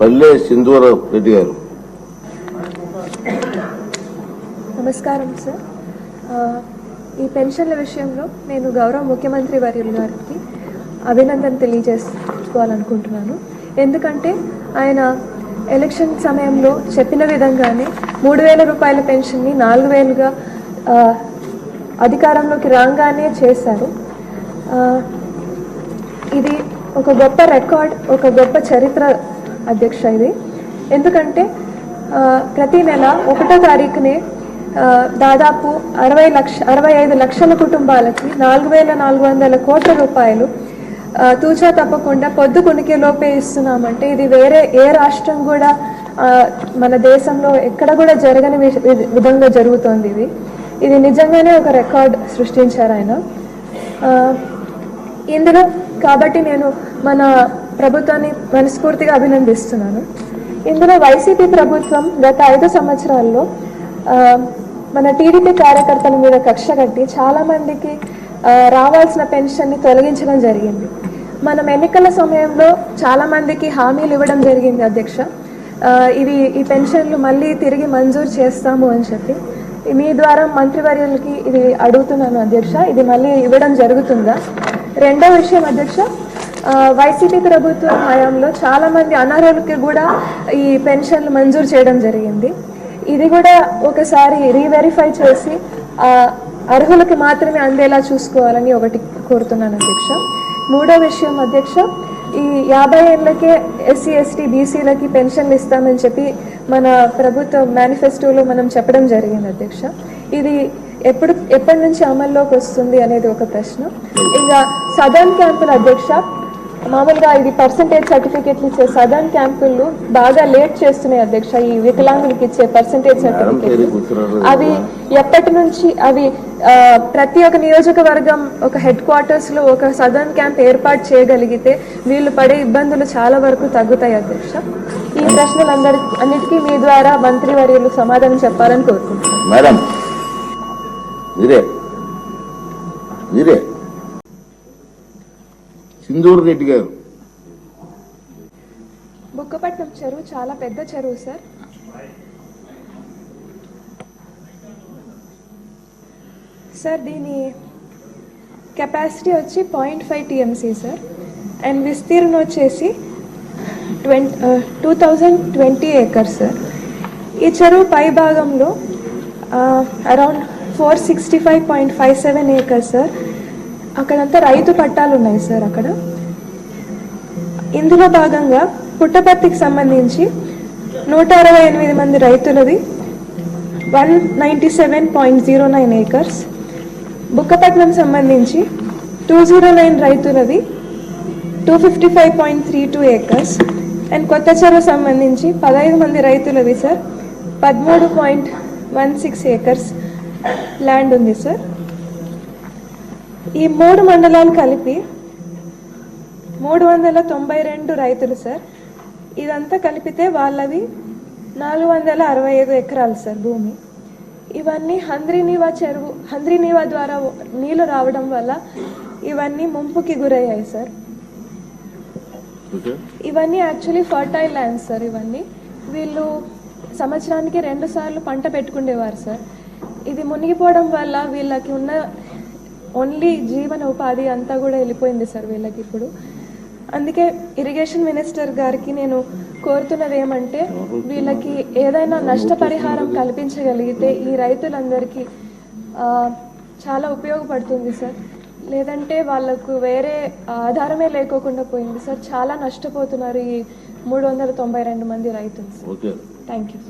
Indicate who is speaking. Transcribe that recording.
Speaker 1: పల్లె సింధూర రెడ్డి గారు.
Speaker 2: నమస్కారం సార్ ఈ పెన్షన్ల విషయంలో నేను గౌరవ ముఖ్యమంత్రి వర్యులు గారికి అభినందన తెలియజేసుకోవాలనుకుంటున్నాను. ఎందుకంటే ఆయన ఎలక్షన్ సమయంలో చెప్పిన విధంగానే మూడు వేల రూపాయల పెన్షన్ని నాలుగు వేలుగా అధికారంలోకి రాగానే చేశారు. ఇది ఒక గొప్ప రికార్డ్ ఒక గొప్ప చరిత్ర అధ్యక్ష ఇది ఎందుకంటే ప్రతి నెల ఒకటో తారీఖునే దాదాపు అరవై లక్ష అరవై ఐదు లక్షల కుటుంబాలకి నాలుగు వేల నాలుగు వందల కోట్ల రూపాయలు తూచా తప్పకుండా పొద్దు కునికి లోపే ఇస్తున్నామంటే ఇది వేరే ఏ రాష్ట్రం కూడా మన దేశంలో ఎక్కడ కూడా జరగని విధంగా జరుగుతోంది ఇది. ఇది నిజంగానే ఒక రికార్డ్ సృష్టించారు ఆయన. ఇందులో కాబట్టి నేను మన ప్రభుత్వాన్ని మనస్ఫూర్తిగా అభినందిస్తున్నాను. ఇందులో వైసీపీ ప్రభుత్వం గత ఐదు సంవత్సరాల్లో మన టీడీపీ కార్యకర్తల మీద కక్ష కట్టి చాలామందికి రావాల్సిన పెన్షన్ని తొలగించడం జరిగింది. మనం ఎన్నికల సమయంలో చాలామందికి హామీలు ఇవ్వడం జరిగింది అధ్యక్ష. ఇవి ఈ పెన్షన్లు మళ్ళీ తిరిగి మంజూరు చేస్తాము అని చెప్పి. మీ ద్వారా మంత్రివర్యులకి ఇది అడుగుతున్నాను అధ్యక్ష. ఇది మళ్ళీ ఇవ్వడం జరుగుతుందా? రెండో విషయం అధ్యక్ష వైసీపీ ప్రభుత్వం హయాంలో చాలా మంది అనర్హులకి కూడా ఈ పెన్షన్లు మంజూరు చేయడం జరిగింది. ఇది కూడా ఒకసారి రీవెరిఫై చేసి ఆ, అర్హులకి మాత్రమే అందేలా చూసుకోవాలని ఒకటి కోరుతున్నాను అధ్యక్ష. మూడో విషయం అధ్యక్ష ఈ యాభై ఏళ్ళకే ఎస్సీ ఎస్టీ బీసీలకి పెన్షన్లు ఇస్తామని చెప్పి మన ప్రభుత్వ మేనిఫెస్టోలో మనం చెప్పడం జరిగింది అధ్యక్ష. ఇది ఎప్పుడు ఎప్పటి నుంచి అమల్లోకి వస్తుంది అనేది ఒక ప్రశ్న. ఇంకా సదర్న్ క్యాంపుల అధ్యక్ష మామూలుగా ఇది పర్సంటేజ్ సర్టిఫికెట్లు ఇచ్చే సదర్న్ క్యాంపులు బాగా లేట్ చేస్తున్నాయి అధ్యక్ష. ఈ వికలాంగులకి ఇచ్చే పర్సంటేజ్ సర్టిఫికెట్లు అవి ఎప్పటి నుంచి అవి ప్రతి ఒక్క నియోజకవర్గం ఒక హెడ్ క్వార్టర్స్లో ఒక సదర్న్ క్యాంప్ ఏర్పాటు చేయగలిగితే వీళ్ళు పడే ఇబ్బందులు చాలా వరకు తగ్గుతాయి అధ్యక్ష. ఈ ప్రశ్నలందరి అన్నిటికీ మీ ద్వారా మంత్రివర్యులు సమాధానం చెప్పాలని కోరుకుంటున్నాను.
Speaker 1: మేడం మీరే. మీరే. సింధూర్ రెడ్డి గారు.
Speaker 2: బుక్కపట్నం చెరువు చాలా పెద్ద చెరువు సార్. సార్ దీని కెపాసిటీ వచ్చి point five TMC sir. And విస్తీర్ణం వచ్చేసి twenty two thousand twenty acres sir. ఈ చెరువు పై భాగంలో around four sixty five point five seven acres sir. అక్కడంతా రైతు పట్టాలు ఉన్నాయి సార్ అక్కడ. ఇందులో భాగంగా పుట్టపర్తికి సంబంధించి నూట అరవై ఎనిమిది మంది రైతులది one ninety seven point zero nine acres. Bukkapatnam సంబంధించి two zero nine రైతులది two fifty five point three two acres. And కొత్త చెరువు సంబంధించి పదహైదు మంది రైతులది సార్ పదమూడు point one six acres land ఉంది సార్. ఈ మూడు మండలాలు కలిపి మూడు వందల తొంభై రెండు రైతులు సార్. ఇదంతా కలిపితే వాళ్ళవి నాలుగు వందల అరవై ఐదు ఎకరాలు సార్ భూమి. ఇవన్నీ హంద్రీనీవా చెరువు హంద్రీనీవా ద్వారా నీళ్ళు రావడం వల్ల ఇవన్నీ ముంపుకి గురయ్యాయి సార్. ఇవన్నీ యాక్చువల్లీ ఫర్టైల్ ల్యాండ్స్ సార్ ఇవన్నీ. వీళ్ళు సంవత్సరానికి రెండు సార్లు పంట పెట్టుకునేవారు సార్. ఇది మునిగిపోవడం వల్ల వీళ్ళకి ఉన్న ఓన్లీ జీవన ఉపాధి అంతా కూడా వెళ్ళిపోయింది సార్ వీళ్ళకి ఇప్పుడు. అందుకే ఇరిగేషన్ మినిస్టర్ గారికి నేను కోరుతున్నది ఏమంటే వీళ్ళకి ఏదైనా నష్టపరిహారం కల్పించగలిగితే ఈ రైతులందరికీ చాలా ఉపయోగపడుతుంది సార్. లేదంటే వాళ్ళకు వేరే ఆధారమే లేకోకుండా పోయింది సార్. చాలా నష్టపోతున్నారు ఈ మూడు వందల తొంభై రెండు మంది రైతులు థ్యాంక్ యూ